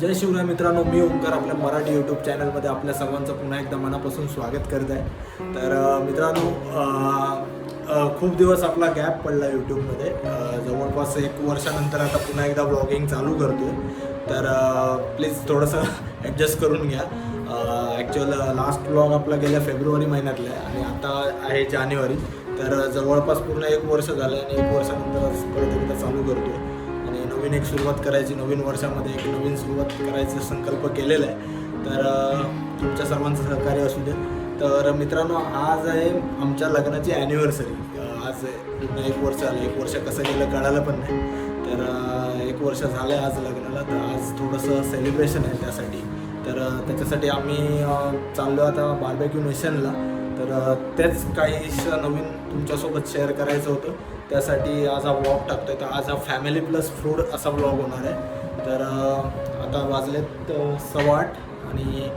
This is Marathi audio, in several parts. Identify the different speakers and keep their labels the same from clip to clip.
Speaker 1: जय शिवराय मित्रांनो मी ओंकार आपल्या मराठी यूट्यूब चॅनलमध्ये आपल्या सर्वांचं पुन्हा एकदा मनापासून स्वागत करत आहे. तर मित्रांनो खूप दिवस आपला गॅप पडला यूट्यूबमध्ये जवळपास एक वर्षानंतर आता पुन्हा एकदा ब्लॉगिंग चालू करतो तर प्लीज थोडंसं ॲडजस्ट करून घ्या. ॲक्च्युअल लास्ट ब्लॉग आपला गेल्या फेब्रुवारी महिन्यातला आहे आणि आता आहे जानेवारी. तर जवळपास पूर्ण एक वर्ष झालं आणि एक वर्षानंतर परत एकदा चालू करतो आहे नवीन एक सुरुवात करायची नवीन वर्षामध्ये एक नवीन सुरुवात करायचा संकल्प केलेला आहे. तर तुमच्या सर्वांचं सहकार्य असू दे. तर मित्रांनो आज आहे आमच्या लग्नाची ॲनिव्हर्सरी आज एक वर्ष आलं. एक वर्ष कसं गेलं कळालं पण नाही. तर एक वर्ष झालं आहे आज लग्नाला. तर आज थोडंसं सेलिब्रेशन आहे त्यासाठी. तर त्याच्यासाठी आम्ही चाललो आता बार्बेक्यू नेशनला तर अ, तेच काहीसं नवीन तुमच्यासोबत शेअर करायचं होतं. त्यासाठी आज हा ब्लॉग आहे तर आज हा फॅमिली प्लस फूड असा ब्लॉग होणार आहे. तर आता वाजलेत सव्वा आठ आणि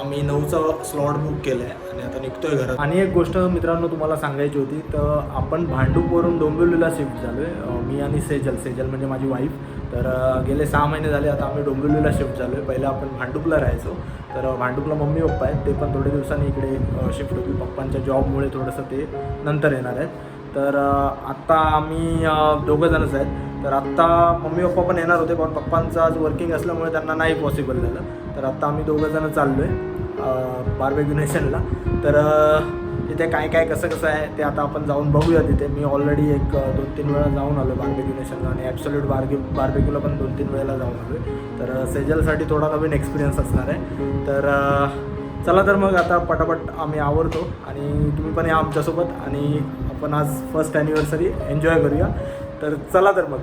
Speaker 1: आम्ही नऊचा स्लॉट बुक केलं आहे आणि आता निघतोय घरात. आणि एक गोष्ट मित्रांनो तुम्हाला सांगायची होती तर आपण भांडूपवरून डोंबिवलीला शिफ्ट झालो आहे मी आणि सेजल. सेजल म्हणजे माझी वाईफ तर गेले सहा महिने झाले आता आम्ही डोंबिवलीला शिफ्ट झालो आहे पहिला आपण भांडूपला राहायचो. तर भांडूपला मम्मी पप्पा आहेत ते पण थोड्या दिवसांनी इकडे शिफ्ट होतील. पप्पांच्या जॉबमुळे थोडंसं ते नंतर येणार आहेत. तर आत्ता आम्ही दोघं जणच आहेत. तर आत्ता मम्मी पप्पा पण येणार होते पण पप्पांचं आज वर्किंग असल्यामुळे त्यांना नाही पॉसिबल झालं. तर आत्ता आम्ही दोघं जणं चाललो आहे बार्बेक्यू नेशनला. तर तिथे काय काय कसं कसं आहे ते आता आपण जाऊन बघूया तिथे. मी ऑलरेडी एक दोन तीन वेळा जाऊन आलो बार्बेक्यू नेशनला आणि ॲब्सोल्यूट बार्गे बार्बेक्यूला पण दोन तीन वेळेला जाऊन आलो तर सेजलसाठी थोडा नवीन एक्सपिरियन्स असणार आहे. तर चला तर मग आता पटापट आम्ही आवडतो आणि तुम्ही पण या आमच्यासोबत आणि आपण आज फर्स्ट ॲनिव्हर्सरी एन्जॉय करूया. तर चला तर मग.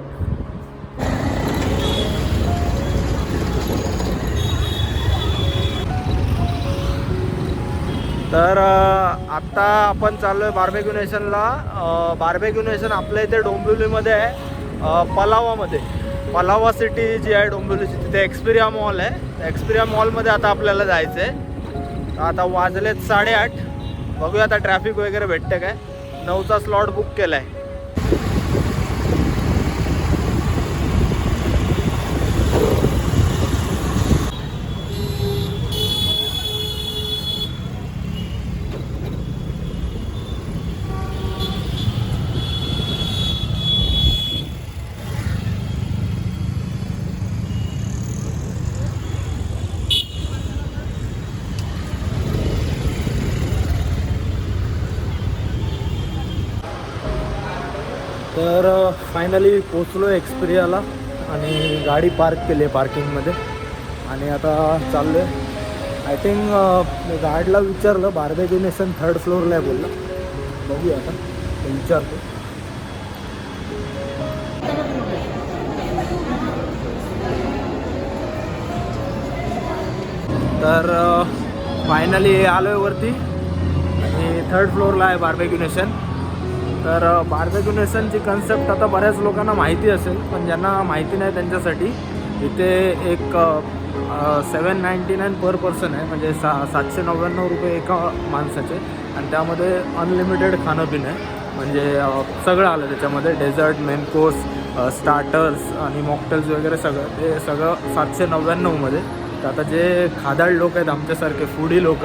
Speaker 1: तर आत्ता आपण चाललो आहे बार्बेक्यू नेशनला. बार्बेक्यू नेशन आपल्या इथे डोंबिवलीमध्ये आहे. पलावामध्ये. पलावा सिटी जी आहे डोंबिवलीची तिथे एक्सपिरिया मॉल आहे. एक्सपिरिया मॉलमध्ये आता आपल्याला जायचं आहे आता वाजलेत साडेआठ. बघूया आता ट्रॅफिक वगैरे भेटते काय. नऊचा स्लॉट बुक केला आहे तर फायनली पोचलो एक्सपिरियाला आणि गाडी पार्क केली आहे पार्किंगमध्ये आणि आता चाललो आहे आय थिंक गाडला विचारलं बार्बेक्यू नेशन थर्ड फ्लोअरला आहे बोललं. बघूया आता. विचारतो. तर फायनली आलो आहे वरती. आणि थर्ड फ्लोअरला आहे बार्बेक्यू नेशन. तर बार्बेक्यू नेशनची कन्सेप्ट आता बऱ्याच लोकांना माहिती असेल पण ज्यांना माहिती नाही त्यांच्यासाठी इथे एक seven ninety nine per per आहे म्हणजे सा सातशे नव्याण्णव रुपये एका माणसाचे आणि त्यामध्ये अनलिमिटेड खाणं पिणं आहे. म्हणजे सगळं आलं त्याच्यामध्ये डेझर्ट मेन कोर्स स्टार्टर्स आणि मॉकटेल्स वगैरे सगळं ते सगळं सातशे नव्याण्णवमध्ये तर आता जे खादाड लोक आहेत आमच्यासारखे फूडी लोक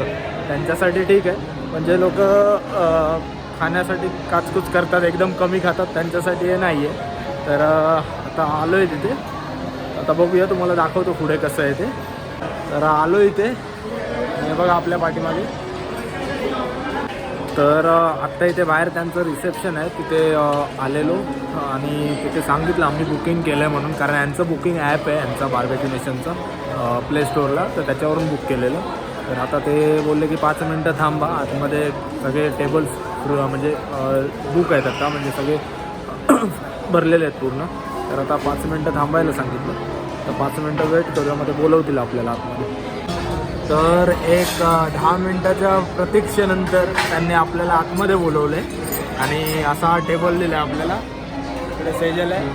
Speaker 1: त्यांच्यासाठी ठीक आहे. पण जे लोक खाण्यासाठी काचकूच करतात एकदम कमी खातात त्यांच्यासाठी हे नाही आहे तर आता आलो आहे तिथे. आता बघूया तुम्हाला दाखवतो पुढे कसं आहे ते. तर आलो इथे. हे बघा आपल्या पाठीमागे. तर आत्ता इथे बाहेर त्यांचं रिसेप्शन आहे. तिथे आलेलो. आणि तिथे सांगितलं आम्ही बुकिंग केलं आहे म्हणून. कारण यांचं बुकिंग ॲप आहे यांचा बार्बेक्यू नेशनचा प्ले स्टोअरला तर त्याच्यावरून बुक केलेलं. तर आता ते बोलले की पाच मिनटं थांबा. आतमध्ये सगळे टेबल्स म्हणजे बुक आहेत आता म्हणजे सगळे भरलेले आहेत पूर्ण. तर आता पाच मिनटं थांबायला सांगितलं. तर पाच मिनटं वेट करूया मग बोलवतील आपल्याला आतमध्ये. तर एक दहा मिनटाच्या प्रतीक्षेनंतर त्यांनी आपल्याला आतमध्ये बोलवले. आणि असा हा टेबल दिला आपल्याला. इकडे सेजल आहे.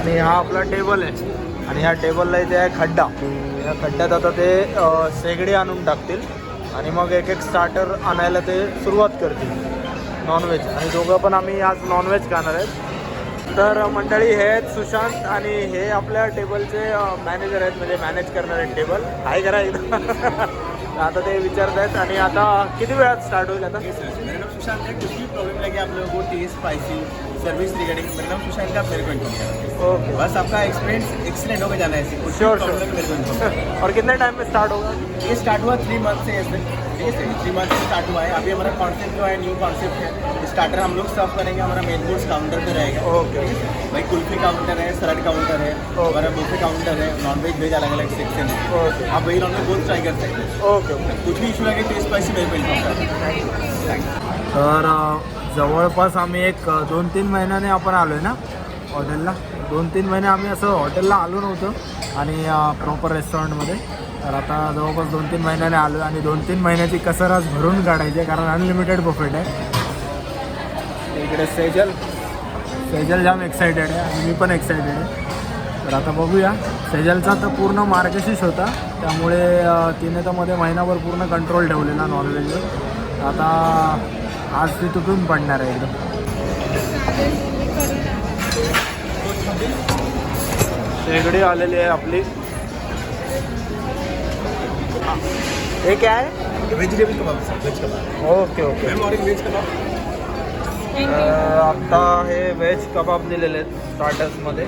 Speaker 1: आणि हा आपला टेबल आहे. आणि ह्या टेबलला इथे आहे खड्डा. या खड्ड्यात आता ते शेगडी आणून टाकतील. आणि मग एक एक स्टार्टर आणायला ते सुरुवात करतील. नॉनव्हेज आणि दोघं पण आम्ही आज नॉनव्हेज खाणार आहेत. तर मंडळी हे आहेत सुशांत आणि हे आपल्या टेबलचे मॅनेजर आहेत. म्हणजे मॅनेज करणारे टेबल आहे करा एकदा आता ते विचारत आहेत. आणि आता किती वेळात स्टार्ट होईल आता?
Speaker 2: सुशांत प्रॉब्लेम कुछ भी प्रॉब्लम लगे सर्विस रिगार्डिंग मेरा नाम सुशांत आप मेरे को इन्फॉर्म करें
Speaker 1: ओके
Speaker 2: बस आपका एक्सपीरियंस एक्सीलेंट होकर जाना है मेरे को इन्फॉर्म
Speaker 1: और कितने टाइम में स्टार्ट होगा?
Speaker 2: ये स्टार्ट हुआ थ्री मंथ से ऐसे। ठीक है थ्री मंथ से स्टार्ट हुआ है। अभी हमारा कॉन्सेप्ट जो है न्यू कॉन्सेप्ट है। स्टार्टर हम लोग सर्व करेंगे हमारा मेन कोर्स काउंटर पे रहेगा।
Speaker 1: ओके
Speaker 2: भाई कुल्फी काउंटर है सलाद काउंटर है हमारा बुफे काउंटर है नॉन वेज वेज अलग अलग सेक्शन है आप वही नॉन वेज बहुत ट्राई कर सकते हैं।
Speaker 1: ओके ओके
Speaker 2: कुछ भी इशू लगे टेस्ट स्पाइसी मेरे को इन्फॉर्म करें
Speaker 1: तर अ, जवळपास आम्ही एक दोन तीन महिन्याने आपण आलो आहे ना हॉटेलला. दोन तीन महिने आम्ही असं हॉटेलला आलो नव्हतो आणि प्रॉपर रेस्टॉरंटमध्ये तर आता जवळपास दोन तीन महिन्याने आलो आणि दोन तीन महिन्याची कसर आज भरून काढायची आहे कारण अनलिमिटेड प्रॉफिट आहे. इकडे सेजल. सेजल जाम एक्सायटेड आहे आणि मी पण एक्सायटेड आहे. तर आता बघूया. सेजलचा तर पूर्ण मार्गशीर्ष होता. त्यामुळे तिने तर मध्ये महिनाभर पूर्ण कंट्रोल ठेवलेला नॉनव्हेजवर आता आज ती तुटून पडणार आहे एकदम. शेगडी आलेली आहे आपली. हे. काय आहे?
Speaker 2: वेजिटेबल कबाब वेज कबाब
Speaker 1: ओके ओके
Speaker 2: कबाब
Speaker 1: आत्ता हे व्हेज कबाब दिलेले आहेत स्टार्टर्समध्ये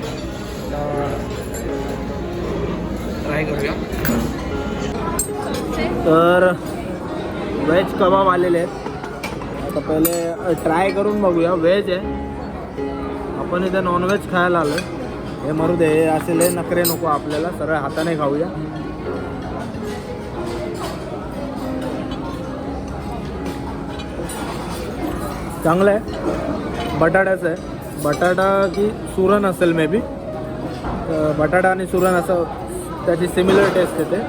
Speaker 1: ट्राय करूया. तर व्हेज कबाब आलेले आहेत. आता पहिले ट्राय करून बघूया. व्हेज आहे. आपण इथे नॉनव्हेज खायला आलो हे मरू दे. हे असेल हे नखरे नको आपल्याला. सरळ हाताने खाऊया. चांगलं आहे. बटाट्याचं आहे. बटाटा की सुरण असेल मे बी बटाटा आणि सुरण असं त्याची सिमिलर टेस्ट येते.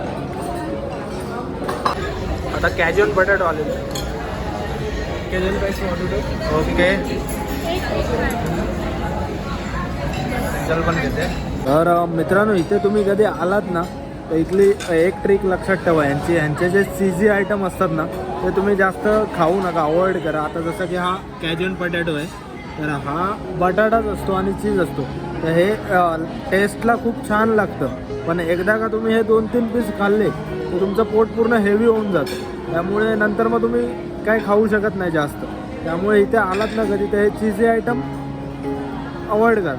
Speaker 1: आता कॅज्युअल बटाटा आलेले
Speaker 2: आहे.
Speaker 1: ओके चल पण घेते. तर मित्रांनो इथे तुम्ही कधी आलात ना तर इथली एक ट्रिक लक्षात ठेवा. यांची यांचे जे सीझी आयटम असतात ना ते तुम्ही जास्त खाऊ नका अवॉइड करा. आता जसं की हा कॅज्युअल बटॅटो आहे तर हा बटाटाच असतो आणि चीज असतो. तर हे टेस्टला खूप छान लागतं. पण एकदा का तुम्ही हे दोन तीन पीस खाल्ले तर तुमचं पोट पूर्ण हेवी होऊन जातं. त्यामुळे नंतर मग तुम्ही काही खाऊ शकत नाही जास्त. त्यामुळे इथे आलात ना कधी तर हे चीजी आयटम अवॉइड करा.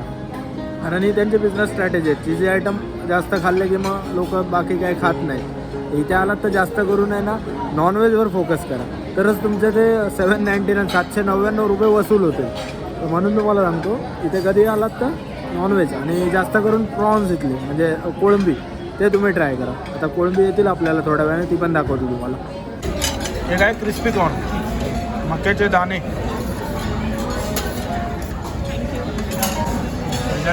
Speaker 1: कारण ही त्यांची बिझनेस स्ट्रॅटेजी आहे. चीजी आयटम जास्त खाल्ले की मग लोक बाकी काही खात नाही. इथे आलात तर जास्त करून आहे ना. नॉनव्हेजवर फोकस करा. तरच तुमचे ते सेवन नाईन्टी नाईन सातशे नव्याण्णव रुपये वसूल होते म्हणून तुम्हाला सांगतो इथे कधी आलात तर नॉनव्हेज आणि जास्त करून प्रॉन्स इथली म्हणजे कोळंबी ते तुम्ही ट्राय करा. आता कोळंबी येतील आपल्याला थोड्या वेळाने ती पण दाखवतो तुम्हाला. हे काय क्रिस्पी कॉर्न मक्याचे दाणे.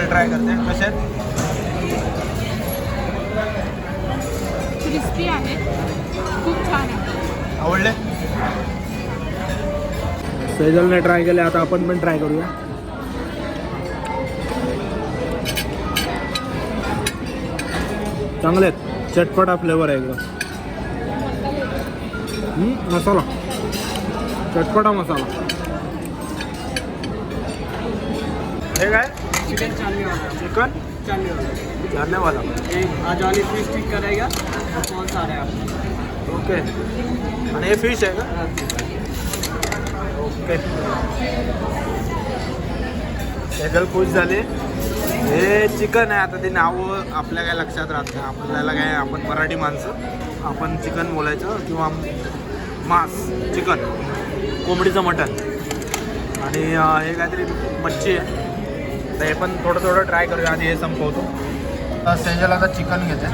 Speaker 1: ट्राय करते. कसे आहेत?
Speaker 3: क्रिस्पी आहे. खूप छान आहे.
Speaker 1: आवडले? सेजलने ट्राय केले. आता आपण पण ट्राय करूया. चांगले आहेत. चटपटा फ्लेवर आहे एकदम. मसाला. चटपटा मसाला. हे काय?
Speaker 2: चिकन चालने वाला
Speaker 1: चिकन
Speaker 2: चालने वाला
Speaker 1: जानने वाला
Speaker 2: एक फिश स्टिक करेगा और कौन सा रहा है
Speaker 1: ओके. आणि हे फिश आहे का? ओके. सेजल खुश झाले. हे चिकन आहे. आता ते नावं आपल्या काय लक्षात राहत नाही. आपल्याला काय आपण मराठी माणसं आपण चिकन बोलायचं किंवा मांस चिकन कोंबडीचं मटण. आणि हे काहीतरी मच्छी आहे. तर हे पण थोडं थोडं ट्राय करूया. आधी हे संपवतो. तर सेजल आता चिकन घेते.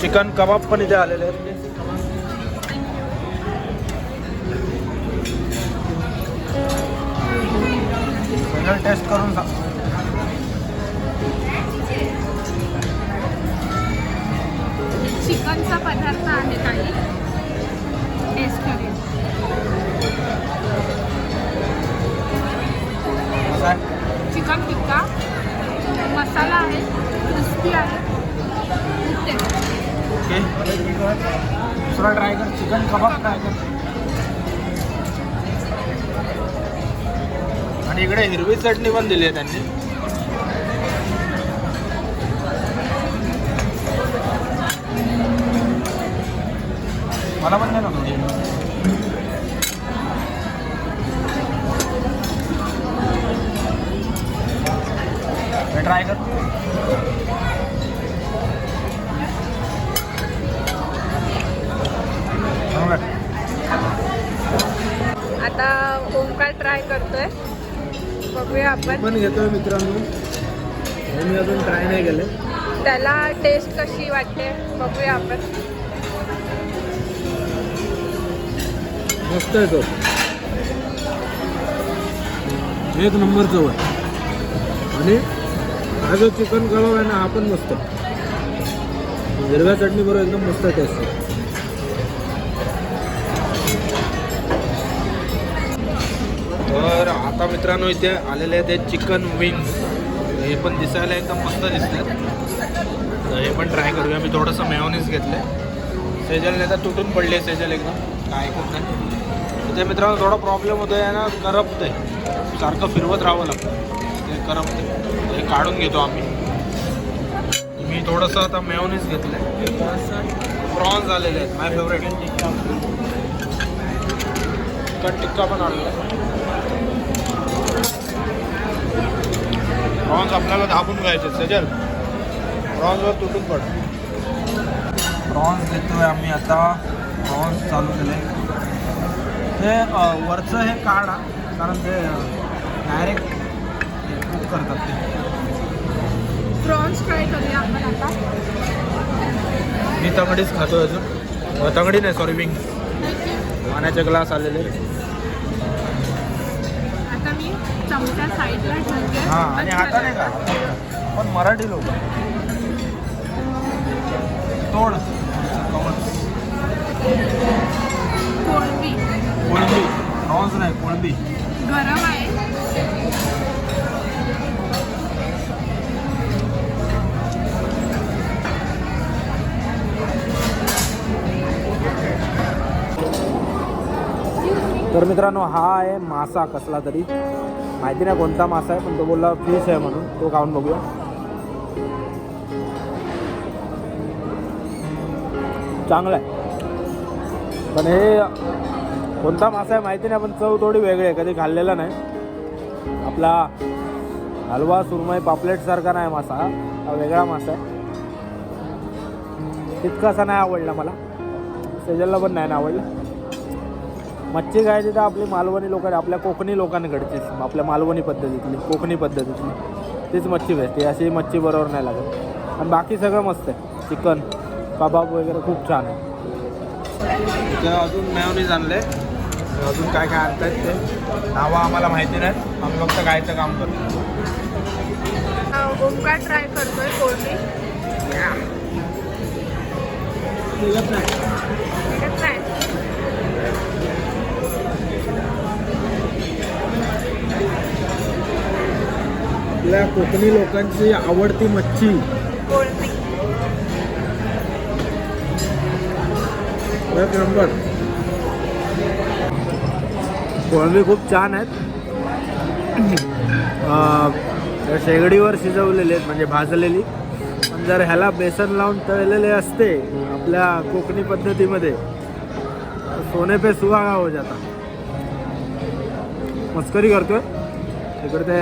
Speaker 1: चिकन कबाब पण इथे आलेले आहेत. सेजल टेस्ट करून सांग.
Speaker 3: चिकनचा पदार्थ आहे काही टेस्ट करेल चिकन टिक्का. मसाला आहे. क्रिस्पी आहे.
Speaker 1: ओके. दुसरा ट्राय कर. चिकन कबाब ट्राय कर. आणि इकडे हिरवी चटणी पण दिली आहे त्यांनी. मला पण द्या ना थोडी. ट्राय कर.
Speaker 3: आता ओमकार ट्राय करतोय. बघूया आपण.
Speaker 1: पण घेतोय मित्रांनो. मी अजून ट्राय नाही केले.
Speaker 3: त्याला टेस्ट कशी वाटते? बघूया आपण.
Speaker 1: मस्त आहे तो. एक नंबर चव आहे आणि हा जो चिकन कबाब आहे ना हा पण मस्त. हिरव्या चटणी बरोबर एकदम मस्त टेस्ट आहे. तर आता मित्रांनो इथे आलेले आहेत ते चिकन विंग्स हे पण दिसायला एकदम मस्त दिसतात हे पण ट्राय करूया. मी थोडंसं मेयोनीज घेतलं सेजलने तर तुटून पडले सेजल एकदम. काय करतं नाही ते मित्रांनो थोडा प्रॉब्लेम होतो आहे ना करपते सारखं फिरवत राहावं लागतं. ते करपते ते काढून घेतो आम्ही. मी थोडंसं आता मेवनीस घेतलं आहे प्रॉन्स आलेले आहेत माय फेवरेट कट टिक्का पण आलेला आहे प्रॉन्स आपल्याला दाबून घ्यायचे सजल. प्रॉन्सवर तुटून पड. प्रॉन्स घेतोय आम्ही आता. प्रॉन्स चालू केले हे वरचं हे काढा कारण ते डायरेक्ट कुक करतात ते.
Speaker 3: प्रॉन्स ट्राय करूया आपण आता.
Speaker 1: मी तंगडीच खातो अजून. तंगडी नाही सॉरी विंग पाण्याचे ग्लास आलेले.
Speaker 3: आता मी चमचा साईडला ठेवते.
Speaker 1: हां आणि हाताने का पण मराठी लोक. तोड.
Speaker 3: कोळंबी.
Speaker 1: कोळंबी. प्रॉन्स नाही कोळंबी.
Speaker 3: गरम आहे.
Speaker 1: तर मित्रांनो हा आहे मासा कसला तरी. माहिती नाही कोणता मासा आहे पण तो बोलला फिश आहे म्हणून. तो खाऊन बघूया. चांगला आहे. पण हे कोणता मासा आहे माहिती नाही पण चव थोडी वेगळी आहे. कधी खाल्लेला नाही. आपला हलवा सुरमई पापलेटसारखा नाही मासा. हा. वेगळा मासा आहे. तितकासा नाही आवडला मला. सेजलला पण नाही ना आवडला. मच्छी खायची तर आपली मालवणी लोक आपल्या कोकणी लोकांकडचीच आपल्या मालवणी पद्धतीतली कोकणी पद्धतीतली. तीच मच्छी भेटते. अशी मच्छी बरोबर नाही लागत. आणि बाकी सगळं मस्त आहे. चिकन कबाब वगैरे खूप छान आहे. अजून मेवनीज आणले. अजून काय काय आणतायत ते? नावं आम्हाला माहिती नाही आम्ही फक्त खायचं काम करतो.
Speaker 3: ओमकार ट्राय करतोय
Speaker 1: नाही आपल्या कोकणी लोकांची आवडती मच्छी.
Speaker 3: कोळंबी.
Speaker 1: एक नंबर कोळंबी खूप छान आहेत. शेगडीवर शिजवलेले आहेत म्हणजे भाजलेली. पण जर ह्याला बेसन लावून तळलेले असते आपल्या कोकणी पद्धतीमध्ये सोने पे सुहागा हो जाता. मस्करी करतोय. इकडे ते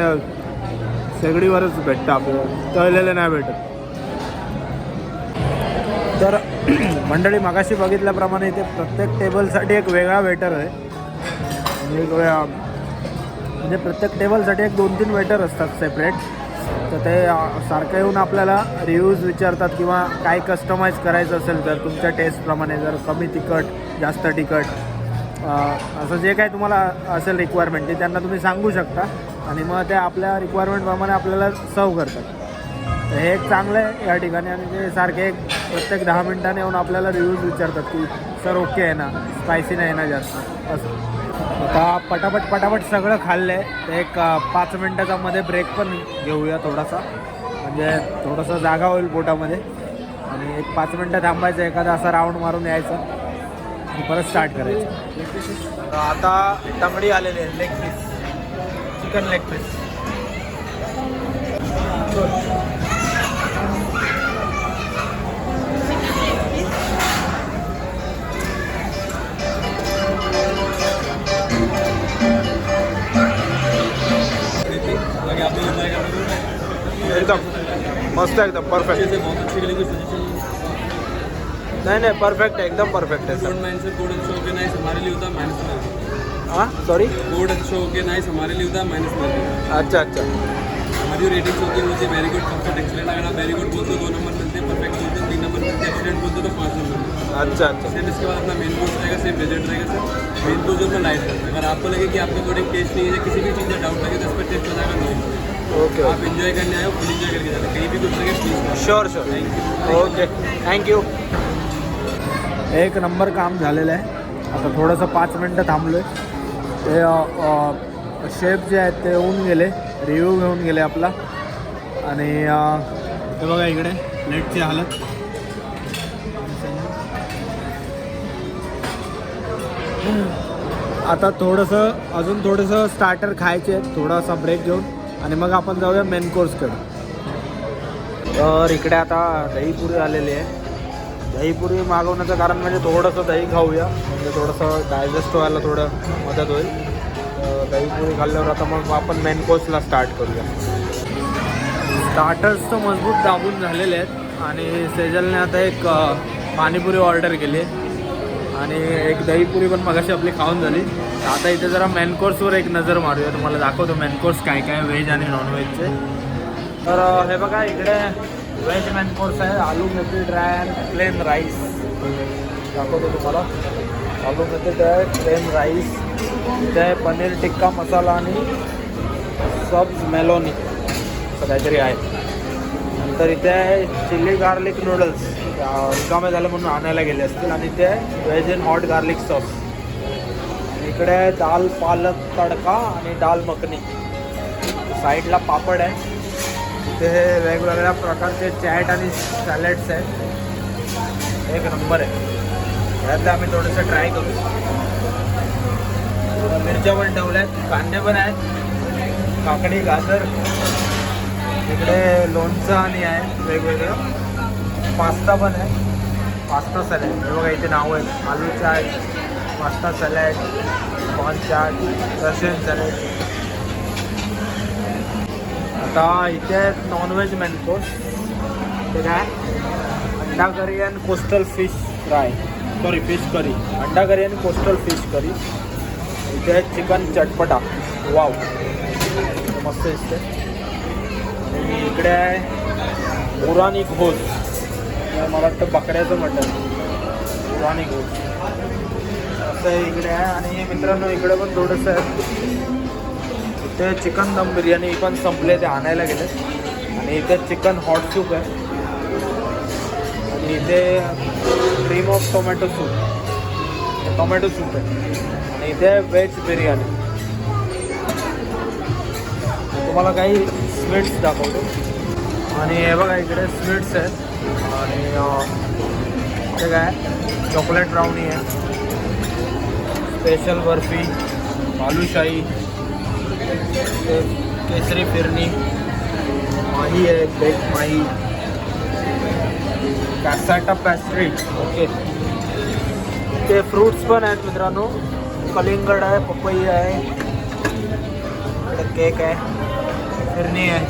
Speaker 1: शेगडीवरच भेटतं आपल्याला. तळलेले नाही भेटत. मंडळी मागाशी बघितल्याप्रमाणे इथे प्रत्येक टेबलसाठी एक वेगळा वेटर आहे. म्हणजे वेगवेगळ्या म्हणजे प्रत्येक टेबलसाठी एक दोन तीन वेटर असतात सेपरेट तर ते सारखं येऊन आपल्याला रिव्ह्यूज विचारतात किंवा काय कस्टमाइज करायचं असेल तर तुमच्या टेस्टप्रमाणे जर कमी तिखट जास्त तिखट असं जे काय तुम्हाला असेल रिक्वायरमेंट ते त्यांना तुम्ही सांगू शकता. आणि मग ते आपल्या रिक्वायरमेंटप्रमाणे आपल्याला सर्व करतात. तर हे एक चांगलं आहे या ठिकाणी आणि ते सारखे एक प्रत्येक दहा मिनिटाने येऊन आपल्याला रिव्ह्यूज विचारतात की सर ओके आहे ना? स्पायसी नाही ना जास्त? असं. आता पटापट पटापट सगळं खाल्लं आहे तर एक पाच मिनटाचा मध्ये ब्रेक पण घेऊया थोडासा. म्हणजे थोडंसं जागा होईल पोटामध्ये. आणि एक पाच मिनटं थांबायचं एखादा असा राऊंड मारून यायचा. आणि परत स्टार्ट करायचं. आता तांबडी आलेली आहे leg piece
Speaker 2: chicken leg piece
Speaker 1: एकदम मस्त है, एकदम परफेक्ट नाही नाही परफेक्ट एकदम परफेक्ट आहे
Speaker 4: गुड माइंड से गुड होके नाइस हमारे लिए होता माइनस में
Speaker 1: सॉरी
Speaker 4: गुड अच्छा होके नाइस हमारे लिए होता माइनस में
Speaker 1: अच्छा अच्छा
Speaker 4: हमारी जो रेटिंग्स होती है है वेरी गुड परफेक्ट एक्सीलेंट अगर आप वेरी गुड बोलते हो दो नंबर मिलते हैं? परफेक्ट बोलते हो तीन नंबर मिलते हैं बोलते हो तो पाँच नंबर
Speaker 1: अच्छा अच्छा.
Speaker 4: सेम इसके बाद अपना मेन कोर्स रहेगा सेम बजट रहेगा सर मेन कोर्स जो अपना लाइट है। अगर आपको लगे कि आपका प्रोडक्ट टेस्ट नहीं है, किसी भी चीज़ का डाउट लगे तो इस पर टेस्ट हो जाएगा नहीं
Speaker 1: ओके
Speaker 4: आप इन्जॉय करने आए हो फुल इन्जॉय करके जाना कहीं भी कुछ लगे please
Speaker 1: sure sure
Speaker 4: thank you
Speaker 1: okay thank you एक नंबर काम झालेलं आहे. आता थोडंसं पाच मिनटं थांबलो आहे ते शेफ जे आहेत ते येऊन गेले. रिव्ह्यू घेऊन गेले आपला. आणि अ, हे बघा इकडे प्लेटची हालत. आता थोडंसं अजून थोडंसं स्टार्टर खायचे आहेत. थोडासा ब्रेक घेऊन. आणि मग आपण जाऊया मेन कोर्सकडे तर इकडे आता दहीपुरी आलेली आहे. दहीपुरी मागवण्याचं कारण म्हणजे थोडंसं दही खाऊया. म्हणजे थोडंसं डायजेस्ट व्हायला थोडं मदत होईल. दहीपुरी खाल्ल्यावर आता मग आपण मेन कोर्सला स्टार्ट करूया. स्टार्टर्स तर मजबूत दाबून झालेले आहेत. आणि सेजलने आता एक पाणीपुरी ऑर्डर केली. आहे आणि एक दहीपुरी पण मगाशी आपली खाऊन झाली. आता इथे जरा मेन कोर्सवर एक नजर मारूया. तुम्हाला दाखवतो मेन कोर्स काय काय व्हेज आणि नॉनव्हेजचे तर हे बघा इकडे व्हेज मेन कोर्स आहे. आलू मेथी ड्राय अँड प्लेन राईस दाखवतो तुम्हाला. आलू मेथी ड्राय प्लेन राईस इथे आहे पनीर टिक्का मसाला आणि सब्ज मेलोनी असं काहीतरी आहे. नंतर इथे आहे चिली गार्लिक नूडल्स रिकामे झाले म्हणून आणायला गेले असतील. आणि इथे आहे veg and hot garlic sauce इकडे आहे दाल पालक तडका आणि दाल मखनी. साईडला पापड आहे. तिथे वेगवेगळ्या प्रकारचे चॅट आणि सॅलेड्स आहेत एक नंबर आहे. यातले आम्ही थोडंसं ट्राय करू. मिरच्या पण ठेवल्या आहेत कांदे पण आहेत काकडी गाजर. इकडे लोणचं आणि आहे वेगवेगळं. पास्ता पण आहे. पास्ता सॅलॅड हे बघा इथे नावं आहेत आलू चाय pasta salad corn chaat Russian salad आता इथे आहेत नॉनव्हेज मेनकोस ते काय? अंडा curry and coastal fish fry sorry fish curry अंडा करी आणि कोस्टल फिश करी इथे आहे चिकन चटपटा. वाव मस्त दिसते आणि इकडे आहे पुराणी घोस मला वाटतं बकऱ्याचं मटण. पुराणी घोस असं आहे इकडे आहे आणि मित्रांनो इकडे पण थोडंसं आहे. इथे चिकन दम बिर्याणी पण संपले ते आणायला गेले. आणि इथे चिकन हॉट सूप आहे. आणि इथे cream of tomato soup tomato soup आहे. आणि इथे व्हेज बिर्याणी. तुम्हाला काही स्वीट्स दाखवतो. आणि हे बघा इकडे स्वीट्स आहेत. आणि इथे काय? चॉकलेट ब्राउनी आहे. स्पेशल बर्फी बालूशाही इथे केसरी फिरणी माही आहे बेक माही. Cassata pastry okay. ते फ्रूट्स पण आहेत मित्रांनो. कलिंगड आहे पपई आहे केक आहे फिरणी आहे.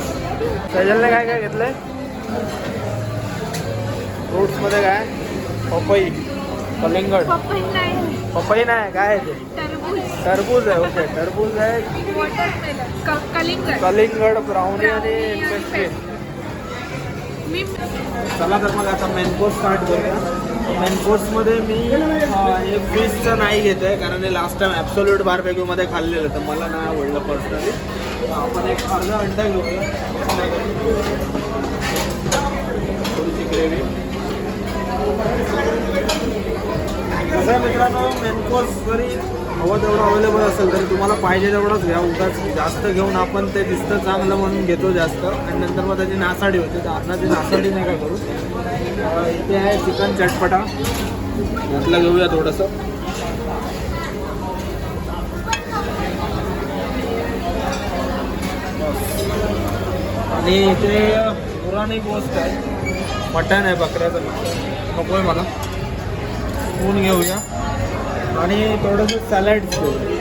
Speaker 1: सजलने काय काय घेतलंय? फ्रूट्समध्ये काय? पपई कलिंगड.
Speaker 3: पपई नाही
Speaker 1: काय आहे ते?
Speaker 3: टरबूज.
Speaker 1: आहे ओके. टरबूज आहे.
Speaker 3: कलिंगड.
Speaker 1: ब्राउनी आणि पेस्ट्री.
Speaker 3: मी
Speaker 1: चला तर मग आता मेनकोर्स स्टार्ट करूया. मेनकोर्समध्ये मी अं, हे फिशचं नाही घेत आहे कारण हे लास्ट टाइम ॲब्सोल्यूट बारबेक्यूमध्ये खाल्लेलं तर मला नाही आवडलं पर्सनली आपण एक अर्धा अंडा घेऊया. थोडीशी ग्रेव्ही कसं आहे मित्रांनो मेनकोस जरी हवं तेवढं अवेलेबल असेल तरी तुम्हाला पाहिजे तेवढंच घ्या. उगाच जास्त घेऊन आपण ते दिसतं चांगलं म्हणून घेतो जास्त. आणि नंतर मग त्याची नासाडी होते. तर आता ती नासाडी नाही का करू इथे आहे चिकन चटपटा. यातलं घेऊया थोडंसं. आणि इथे पुराणिक गोष्ट आहे. मटण आहे बकऱ्याचं नको आहे मला. स्पून घेऊया. आणि थोडंसं सॅलड्स घेऊया.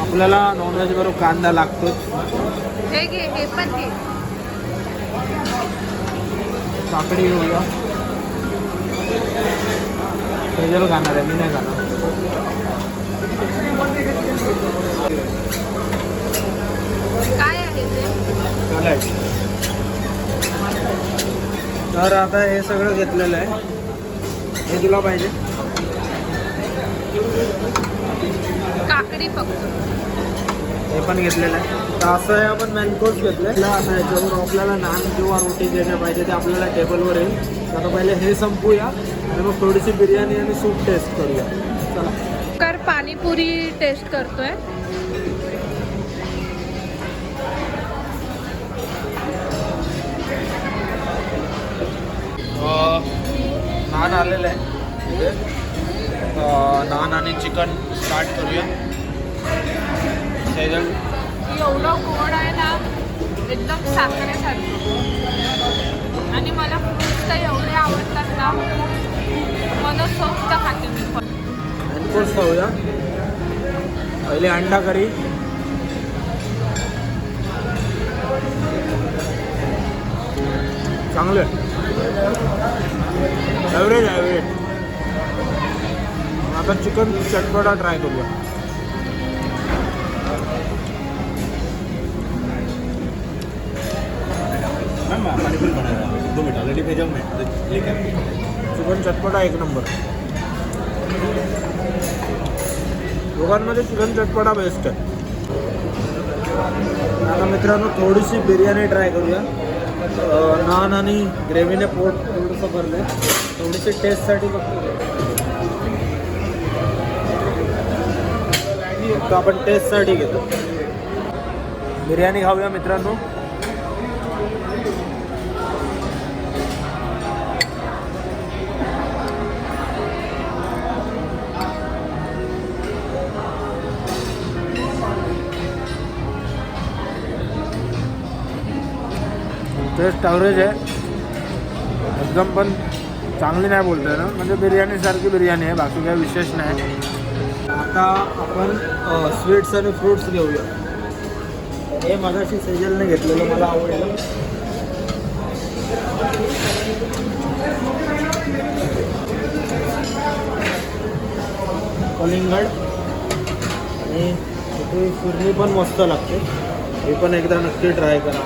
Speaker 1: आपल्याला नॉनव्हेज बरोबर कांदा लागतोच. काकडी घेऊया. सेजल खाणार आहे मी नाही खाणार
Speaker 3: काय आहे ते
Speaker 1: सॅलड तर आता हे सगळं घेतलेलं आहे. हे तुला पाहिजे.
Speaker 3: काकडी फक्त.
Speaker 1: हे पण घेतलेलं आहे. तर असं आहे आपण मॅनकोस घेतलं आता याच्यावर आपल्याला नान किंवा रोटी जे काय पाहिजे ते आपल्याला टेबलवर येईल. तर आता पहिले हे संपूया आणि मग थोडीशी बिर्याणी आणि सूप टेस्ट करूया. चला.
Speaker 3: कर पाणीपुरी टेस्ट करतोय.
Speaker 1: अं, नान आलेलं आहे. नान आणि चिकन स्टार्ट करूया. सेजल।
Speaker 3: एवढं गोड आहे ना एकदम साखरेसारखं. आणि मला फ्रूट्स तर एवढे आवडतात ना मनसोक्त खाते मी पण.
Speaker 1: मॅनकोस खाऊया. पहिले अंडा करी. चांगलं ॲव्हरेज ॲव्हरेज आता चिकन चटपटा ट्राय करूया.
Speaker 2: मैम पानीपुरी बना रहा दो मिनट. ऑलरेडी भेजा मैं लेके
Speaker 1: चिकन चटपटा एक नंबर. दोघांमध्ये चिकन चटपटा बेस्ट आहे. आता मित्रांनो थोडीशी बिर्याणी ट्राय करूया. नान आणि ग्रेव्हीने पोट थोडंसं भरलं आहे थोडीशी टेस्टसाठी बघतो. आपण टेस्टसाठी घेतो. बिर्याणी खाऊया मित्रांनो. बेस्ट ॲव्हरेज आहे. एकदम पण चांगली नाही बोलतोय ना. म्हणजे बिर्याणीसारखी बिर्याणी आहे बाकी काही विशेष नाही. आता आपण स्वीट्स आणि फ्रूट्स घेऊया. हे मगाशी सेजलने घेतलेलं मला आवडलं. कलिंगड. आणि इथे पण मस्त लागते. हे पण एकदा नक्की ट्राय करा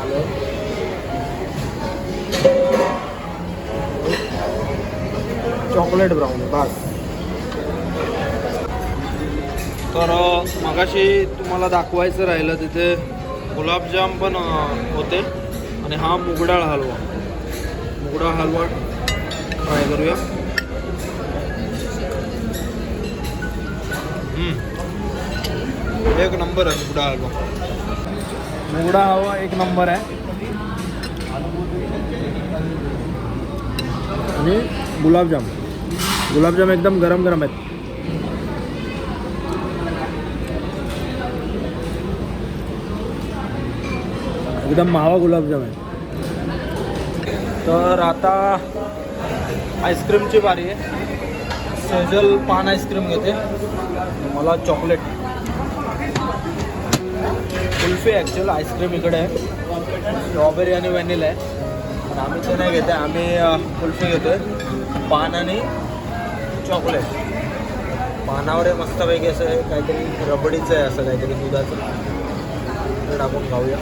Speaker 1: चॉकलेट ब्राऊन बस. तर मगाशी तुम्हाला दाखवायचं राहिलं तिथे गुलाबजाम पण होते. आणि हा मुगडाळ हलवा. मुगडाळ हलवा ट्राय करूया. एक नंबर आहे मुगडा हलवा. मुगडा हलवा एक नंबर आहे. आणि गुलाबजाम. गुलाबजाम एकदम गरम गरम आहेत. एकदम मावा गुलाबजाम आहे तर आता आईस्क्रीमची बारी आहे. सेजल पान आईस्क्रीम घेते. मला चॉकलेट. कुल्फी ॲक्च्युअल आईस्क्रीम इकडे आहे. स्ट्रॉबेरी आणि व्हॅनिला आहे. पण आम्ही ते नाही घेते आम्ही कुल्फी घेतो पान आणि चॉकलेट. पानावर आहे मस्तपैकी असं आहे काहीतरी रबडीचं आहे असं काहीतरी दुधाचं. ते टाकून खाऊया.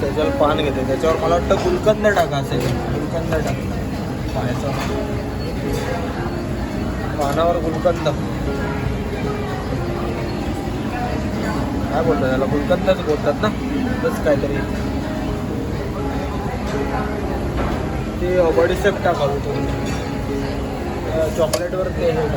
Speaker 1: सेजल पान घेते. त्याच्यावर मला वाटतं गुलकंद टाका असेल गुलकंद टाक. पाहायचं पानावर गुलकंद. काय बोलतात त्याला? गुलकंदच बोलतात ना? तसंच काहीतरी. ते बडीसेप टाकावं तुम्ही चॉकलेटवर ते हे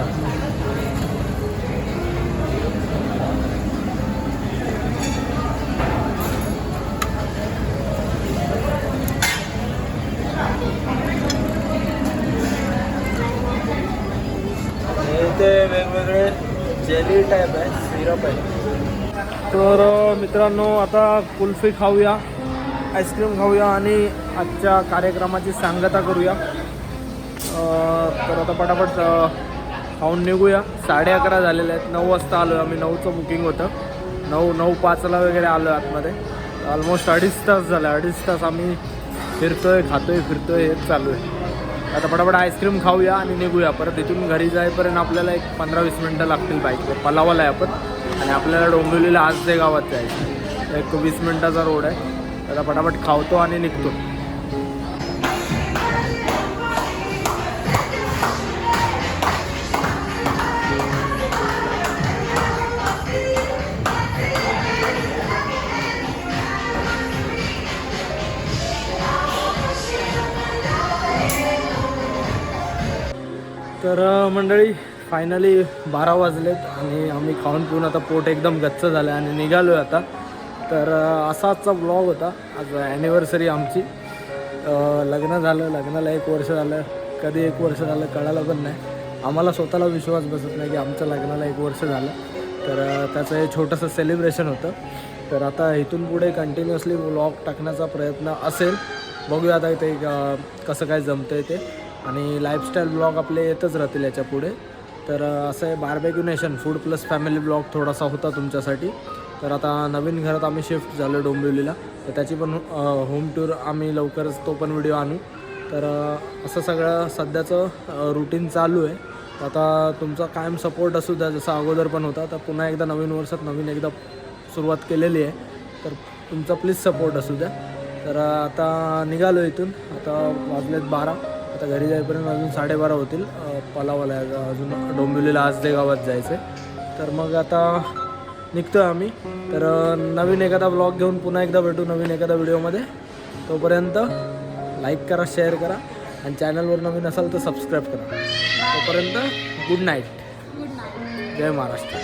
Speaker 1: ते वेगवेगळे जेली टाईप आहे सिरप आहे. तर मित्रांनो आता कुल्फी खाऊया आईस्क्रीम खाऊया आणि आजच्या कार्यक्रमाची सांगता करूया. तर आता पटापट खाऊन निघूया. साडे अकरा झालेले आहेत. नऊ वाजता आलो आम्ही. नऊचं बुकिंग होतं. नऊ नऊ पाचला वगैरे आलो आतमध्ये. ऑलमोस्ट अडीच तास झाले. अडीच तास आम्ही फिरतोय खातोय फिरतोय हेच चालू आहे आता पटापट आईस्क्रीम खाऊया आणि निघूया. परत इथून घरी जाईपर्यंत आपल्याला एक पंधरा वीस मिनटं लागतील बाईकवर पलावाला आहे आपण. आणि आपल्याला डोंबिवलीला आज ते गावात जायचं एक वीस मिनटाचा रोड आहे. आता पटापट खावतो आणि निघतो. तर मंडळी फायनली बारा वाजलेत आणि आम्ही खाऊन पिऊन आता पोट एकदम गच्च झालं आणि निघालो आहे आता. तर असा आजचा ब्लॉग होता. आज ॲनिव्हर्सरी आमची. लग्न झालं. लग्नाला एक वर्ष झालं. कधी एक वर्ष झालं कळालं पण नाही. आम्हाला स्वतःला विश्वास बसत नाही की आमच्या लग्नाला एक वर्ष झालं. तर त्याचं हे छोटंसं सेलिब्रेशन होतं. तर आता इथून पुढे कंटिन्युअसली व्लॉग टाकण्याचा प्रयत्न असेल. बघूया आता इथे कसं काय जमतं आहे ते. आणि लाईफस्टाईल ब्लॉग आपले येतच राहतील याच्यापुढे. तर असं आहे Barbeque Nation food plus family blog थोडासा होता तुमच्यासाठी. तर आता नवीन घरात आम्ही शिफ्ट झालो डोंबिवलीला. तर त्याची पण होम टूर आम्ही लवकरच तो पण व्हिडिओ आणू. तर असं सगळं सध्याचं रुटीन चालू आहे. तर आता तुमचा कायम सपोर्ट असू द्या जसा अगोदर पण होता. तर पुन्हा एकदा नवीन वर्षात नवीन एकदा सुरुवात केलेली आहे. तर तुमचा प्लीज सपोर्ट असू द्या. तर आता निघालो इथून. आता वाजलेत बारा. आता घरी जाईपर्यंत अजून साडेबारा होतील. पलावाला अजून डोंबिवलीला आज दे गावात जायचं आहे तर मग आता निघतो आहे आम्ही. तर नवीन एखादा ब्लॉग घेऊन पुन्हा एकदा भेटू नवीन एखाद्या व्हिडिओमध्ये. तोपर्यंत लाईक करा शेअर करा आणि चॅनलवर नवीन असाल तर सबस्क्राईब करा. तोपर्यंत गुड नाईट
Speaker 3: गुड नाईट
Speaker 1: जय महाराष्ट्र.